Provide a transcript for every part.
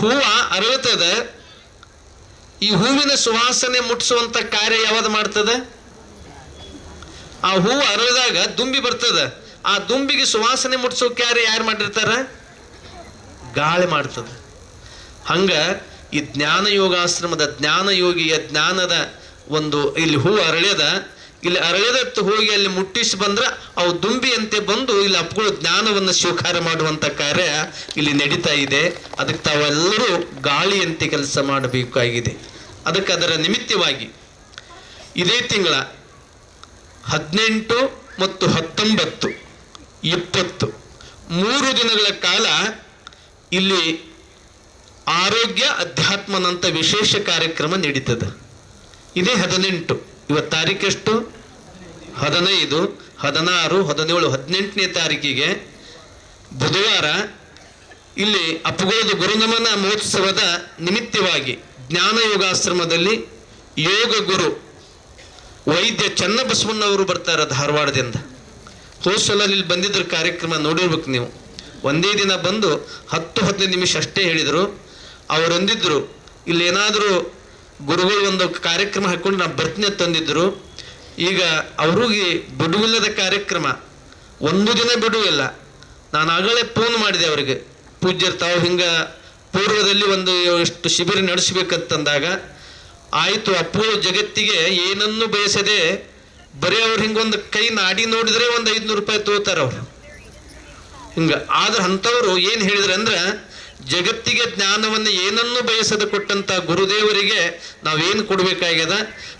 ಹೂವ ಅರಳುತ್ತದೆ. ಈ ಹೂವಿನ ಸುವಾಸನೆ ಮುಟ್ಟಿಸುವಂತ ಕಾರ್ಯ ಯಾವ್ದು ಮಾಡ್ತದೆ? ಆ ಹೂವು ಅರಳಿದಾಗ ದುಂಬಿ ಬರ್ತದೆ. ಆ ದುಂಬಿಗೆ ಸುವಾಸನೆ ಮುಟ್ಟಿಸೋ ಕಾರ್ಯ ಯಾರು ಮಾಡಿರ್ತಾರ? ಗಾಳಿ ಮಾಡ್ತದೆ. ಹಂಗ ಈ ಜ್ಞಾನ ಯೋಗಾಶ್ರಮದ ಜ್ಞಾನ ಯೋಗಿಯ ಜ್ಞಾನದ ಒಂದು ಇಲ್ಲಿ ಹೂ ಅರಳ್ಯದ ಇಲ್ಲಿ ಅರಳ್ಯದತ್ತು ಹೋಗಿ ಅಲ್ಲಿ ಮುಟ್ಟಿಸಿ ಬಂದ್ರೆ ಅವು ದುಂಬಿಯಂತೆ ಬಂದು ಇಲ್ಲಿ ಅಪ್ಪಗಳು ಜ್ಞಾನವನ್ನು ಸ್ವೀಕಾರ ಮಾಡುವಂಥ ಕಾರ್ಯ ಇಲ್ಲಿ ನಡೀತಾ ಇದೆ. ಅದಕ್ಕೆ ತಾವೆಲ್ಲರೂ ಗಾಳಿಯಂತೆ ಕೆಲಸ ಮಾಡಬೇಕಾಗಿದೆ. ಅದಕ್ಕೆ ಅದರ ನಿಮಿತ್ತವಾಗಿ ಇದೇ ತಿಂಗಳ ಹದಿನೆಂಟು ಮತ್ತು ಹತ್ತೊಂಬತ್ತು, ಇಪ್ಪತ್ತು, ಮೂರು ದಿನಗಳ ಕಾಲ ಇಲ್ಲಿ ಆರೋಗ್ಯ ಅಧ್ಯಾತ್ಮನಂಥ ವಿಶೇಷ ಕಾರ್ಯಕ್ರಮ ನಡೀತದೆ. ಇದೇ ಹದಿನೆಂಟು. ಇವತ್ತು ತಾರೀಕೆಷ್ಟು ಹದಿನೈದು, ಹದಿನಾರು, ಹದಿನೇಳು, ಹದಿನೆಂಟನೇ ತಾರೀಕಿಗೆ ಬುಧವಾರ ಇಲ್ಲಿ ಅಪ್ಪಗೋದು ಗುರುನಮನ ಮಹೋತ್ಸವದ ನಿಮಿತ್ತವಾಗಿ ಜ್ಞಾನ ಯೋಗಾಶ್ರಮದಲ್ಲಿ ಯೋಗ ಗುರು ವೈದ್ಯ ಚನ್ನಬಸವಣ್ಣವರು ಬರ್ತಾರೆ ಧಾರವಾಡದಿಂದ. ಇಲ್ಲಿ ಬಂದಿದ್ರ ಕಾರ್ಯಕ್ರಮ ನೋಡಿರ್ಬೇಕು ನೀವು. ಒಂದೇ ದಿನ ಬಂದು ಹತ್ತು, ಹದಿನೈದು ನಿಮಿಷ ಅಷ್ಟೇ ಹೇಳಿದರು. ಇಲ್ಲೇನಾದರೂ ಇಲ್ಲಿ ಏನಾದರೂ ಗುರುಗಳು ಒಂದು ಕಾರ್ಯಕ್ರಮ ಹಾಕೊಂಡು ನಾವು ಬರ್ತನೆ ತಂದಿದ್ರು ಈಗ ಅವ್ರಿಗೆ ಬಿಡುವಿಲ್ಲದ ಕಾರ್ಯಕ್ರಮ. ಒಂದು ದಿನ ಬಿಡುವಿಲ್ಲ. ನಾನು ಆಗಲೇ ಫೋನ್ ಮಾಡಿದೆ ಅವರಿಗೆ. ಪೂಜ್ಯರು, ತಾವು ಹಿಂಗ ಪೂರ್ವದಲ್ಲಿ ಒಂದು ಎಷ್ಟು ಶಿಬಿರ ನಡೆಸಬೇಕಂತಂದಾಗ, ಆಯಿತು, ಅಪ್ಪು, ಜಗತ್ತಿಗೆ ಏನನ್ನು ಬಯಸದೆ ಬರೀ ಅವ್ರು ಹಿಂಗೊಂದು ಕೈ ನಾಡಿ ನೋಡಿದರೆ ಒಂದು ಐದುನೂರು ರೂಪಾಯಿ ತಗೋತಾರ ಅವರು ಹಿಂಗ. ಆದ್ರೆ ಅಂಥವ್ರು ಏನು ಹೇಳಿದ್ರೆ ಅಂದ್ರೆ ಜಗತ್ತಿಗೆ ಜ್ಞಾನವನ್ನು ಏನನ್ನು ಬಯಸದ ಕೊಟ್ಟಂತ ಗುರುದೇವರಿಗೆ ನಾವೇನು ಕೊಡ್ಬೇಕಾಗ್ಯದ?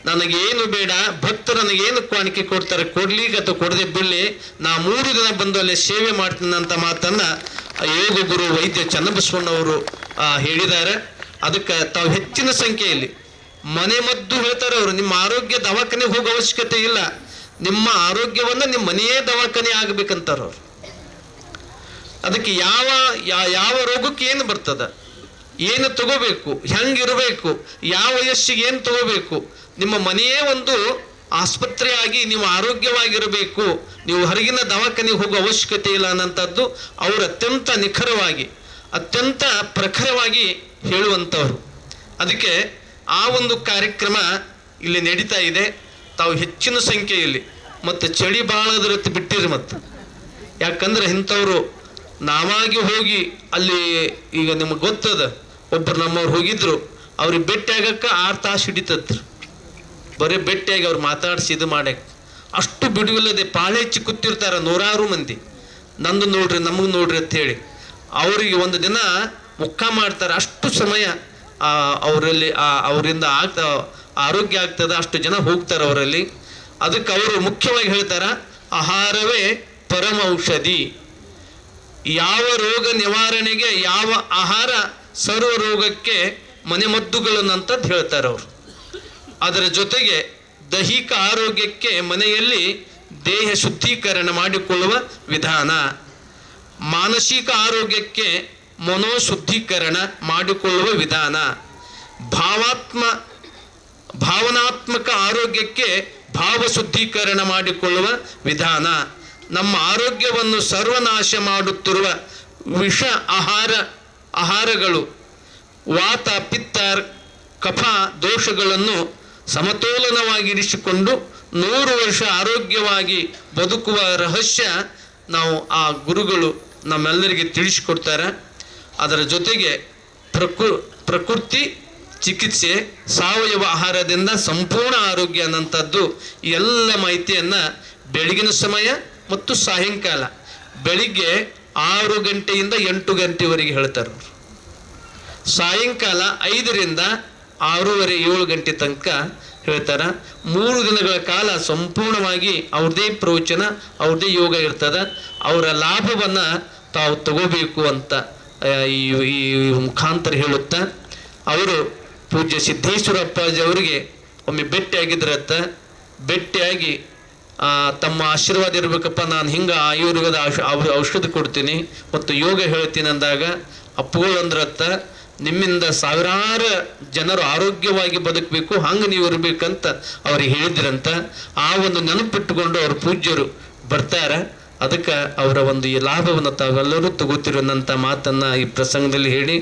ನನಗೇನು ಬೇಡ, ಭಕ್ತರು ನನಗೇನು ಕಾಣಿಕೆ ಕೊಡ್ತಾರೆ, ಕೊಡ್ಲಿ ಅಥವಾ ಕೊಡದೆ ಬಿಡ್ಲಿ ನಾ ಮೂರು ದಿನ ಬಂದು ಅಲ್ಲಿ ಸೇವೆ ಮಾಡ್ತೀನಿ ಅಂತ ಮಾತನ್ನ ಯೋಗ ಗುರು ವೈದ್ಯ ಚನ್ನಬಸವಣ್ಣವರು ಹೇಳಿದ್ದಾರೆ. ಅದಕ್ಕೆ ತಾವು ಹೆಚ್ಚಿನ ಸಂಖ್ಯೆಯಲ್ಲಿ. ಮನೆ ಮದ್ದು ಹೇಳ್ತಾರೆ ಅವರು, ನಿಮ್ಮ ಆರೋಗ್ಯ ದವಾಖಾನೆ ಹೋಗೋ ಅವಶ್ಯಕತೆ ಇಲ್ಲ. ನಿಮ್ಮ ಆರೋಗ್ಯವನ್ನು ನಿಮ್ಮ ಮನೆಯೇ ದವಾಖಾನೆ ಆಗ್ಬೇಕಂತಾರ ಅವ್ರು ಅದಕ್ಕೆ ಯಾವ ಯಾವ ರೋಗಕ್ಕೆ ಏನು ಬರ್ತದ? ಏನು ತಗೋಬೇಕು? ಹೆಂಗಿರಬೇಕು? ಯಾವ ವಯಸ್ಸಿಗೆ ಏನು ತಗೋಬೇಕು? ನಿಮ್ಮ ಮನೆಯೇ ಒಂದು ಆಸ್ಪತ್ರೆಯಾಗಿ ನೀವು ಆರೋಗ್ಯವಾಗಿರಬೇಕು. ನೀವು ಹೊರಗಿನ ದವಾಖಾನೆಗೆ ಹೋಗೋ ಅವಶ್ಯಕತೆ ಇಲ್ಲ ಅನ್ನೋಂಥದ್ದು ಅವರು ಅತ್ಯಂತ ನಿಖರವಾಗಿ, ಅತ್ಯಂತ ಪ್ರಖರವಾಗಿ ಹೇಳುವಂಥವ್ರು. ಅದಕ್ಕೆ ಆ ಒಂದು ಕಾರ್ಯಕ್ರಮ ಇಲ್ಲಿ ನಡೀತಾ ಇದೆ. ತಾವು ಹೆಚ್ಚಿನ ಸಂಖ್ಯೆಯಲ್ಲಿ, ಮತ್ತು ಚಳಿ ಭಾಳದ್ರತ್ತು ಬಿಟ್ಟಿರಿ ಮತ್ತು. ಯಾಕಂದ್ರೆ ಇಂಥವ್ರು ನಾವಾಗಿ ಹೋಗಿ ಅಲ್ಲಿ ಈಗ ನಿಮಗೆ ಗೊತ್ತದ ಒಬ್ಬರು ನಮ್ಮವ್ರು ಹೋಗಿದ್ರು, ಅವ್ರಿಗೆ ಭೇಟಿ ಆಗಕ್ಕ ಆರು ತಾಸು ಹಿಡಿತತ್ರಿ ಬರೀ ಭೇಟಿಯಾಗಿ ಅವ್ರು ಮಾತಾಡಿಸಿ ಇದು ಮಾಡಕ್ಕೆ ಅಷ್ಟು ಬಿಡುವಿಲ್ಲದೆ ಪಾಳೆ ಚಿಕ್ಕುತ್ತಿರ್ತಾರೆ ನೂರಾರು ಮಂದಿ. ನಂದು ನೋಡ್ರಿ, ನಮಗೆ ನೋಡ್ರಿ ಅಂತ ಹೇಳಿ. ಅವರಿಗೆ ಒಂದು ದಿನ ಮುಖ ಮಾಡ್ತಾರೆ, ಅಷ್ಟು ಸಮಯ ಅವರಲ್ಲಿ ಅವರಿಂದ ಆಗ್ತಾ, ಆರೋಗ್ಯ ಆಗ್ತದೆ, ಅಷ್ಟು ಜನ ಹೋಗ್ತಾರೆ ಅವರಲ್ಲಿ. ಅದಕ್ಕೆ ಅವರು ಮುಖ್ಯವಾಗಿ ಹೇಳ್ತಾರ, ಆಹಾರವೇ ಪರಮ ಔಷಧಿ ಯಾವ ರೋಗ ನಿವಾರಣೆಗೆ, ಯಾವ ಆಹಾರ ಸರ್ವ ರೋಗಕ್ಕೆ ಮನೆಮದ್ದುಗಳನ್ನಂತದ್ದು ಹೇಳ್ತಾರೆ ಅವರು ಅದರ ಜೊತೆಗೆ ದೈಹಿಕ ಆರೋಗ್ಯಕ್ಕೆ ಮನೆಯಲ್ಲಿ ದೇಹ ಶುದ್ಧೀಕರಣ ಮಾಡಿಕೊಳ್ಳುವ ವಿಧಾನ. ಮಾನಸಿಕ ಆರೋಗ್ಯಕ್ಕೆ ಮನೋಶುದ್ಧೀಕರಣ ಮಾಡಿಕೊಳ್ಳುವ ವಿಧಾನ. ಭಾವಾತ್ಮ, ಭಾವನಾತ್ಮಕ ಆರೋಗ್ಯಕ್ಕೆ ಭಾವ ಶುದ್ಧೀಕರಣ ಮಾಡಿಕೊಳ್ಳುವ ವಿಧಾನ. ನಮ್ಮ ಆರೋಗ್ಯವನ್ನು ಸರ್ವನಾಶ ಮಾಡುತ್ತಿರುವ ವಿಷ ಆಹಾರ, ಆಹಾರಗಳು, ವಾತ, ಪಿತ್ತ, ಕಫ ದೋಷಗಳನ್ನು ಸಮತೋಲನವಾಗಿರಿಸಿಕೊಂಡು ನೂರು ವರ್ಷ ಆರೋಗ್ಯವಾಗಿ ಬದುಕುವ ರಹಸ್ಯ ನಾವು ಆ ಗುರುಗಳು ನಮ್ಮೆಲ್ಲರಿಗೆ ತಿಳಿಸಿಕೊಡ್ತಾರೆ. ಅದರ ಜೊತೆಗೆ ಪ್ರಕೃ, ಪ್ರಕೃತಿ ಚಿಕಿತ್ಸೆ ಸಾವಯವ ಆಹಾರದಿಂದ ಸಂಪೂರ್ಣ ಆರೋಗ್ಯ ಅನ್ನಂಥದ್ದು ಎಲ್ಲ ಮಾಹಿತಿಯನ್ನು ಬೆಳಗಿನ ಸಮಯ ಮತ್ತು ಸಾಯಂಕಾಲ. ಬೆಳಿಗ್ಗೆ ಆರು ಗಂಟೆಯಿಂದ ಎಂಟು ಗಂಟೆವರೆಗೆ ಹೇಳ್ತಾರೆ ಸಾಯಂಕಾಲ ಐದರಿಂದ ಆರೂವರೆ, ಏಳು ಗಂಟೆ ತನಕ ಹೇಳ್ತಾರೆ. ಮೂರು ದಿನಗಳ ಕಾಲ ಸಂಪೂರ್ಣವಾಗಿ ಅವ್ರದೇ ಪ್ರವಚನ, ಅವ್ರದೇ ಯೋಗ ಇರ್ತದೆ. ಅವರ ಲಾಭವನ್ನು ತಾವು ತಗೋಬೇಕು ಅಂತ ಈ ಮುಖಾಂತರ ಹೇಳುತ್ತಾ. ಅವರು ಪೂಜ್ಯ ಸಿದ್ದೇಶ್ವರ ಅಪ್ಪಾಜಿ ಅವರಿಗೆ ಒಮ್ಮೆ ಭೇಟಿಯಾಗಿದ್ರತ್ತ ಭೇಟಿಯಾಗಿ ತಮ್ಮ ಆಶೀರ್ವಾದ ಇರಬೇಕಪ್ಪ, ನಾನು ಹಿಂಗೆ ಆಯುರ್ವೇದ ಔಷಧ ಕೊಡ್ತೀನಿ ಮತ್ತು ಯೋಗ ಹೇಳ್ತೀನಿ ಅಂದಾಗ ಅಪ್ಪುಗಳಂದ್ರತ್ತ ನಿಮ್ಮಿಂದ ಸಾವಿರಾರು ಜನರು ಆರೋಗ್ಯವಾಗಿ ಬದುಕಬೇಕು, ಹಂಗೆ ನೀವು ಇರಬೇಕಂತ ಅವ್ರಿಗೆ ಹೇಳಿದ್ರಂತ, ಆ ಒಂದು ನೆನಪಿಟ್ಟುಕೊಂಡು ಅವ್ರ ಪೂಜ್ಯರು ಬರ್ತಾರೆ. ಅದಕ್ಕೆ ಅವರ ಒಂದು ಈ ಲಾಭವನ್ನು ತಾವೆಲ್ಲರೂ ತಗೋತಿರೋಂಥ ಮಾತನ್ನ ಈ ಪ್ರಸಂಗದಲ್ಲಿ ಹೇಳಿ.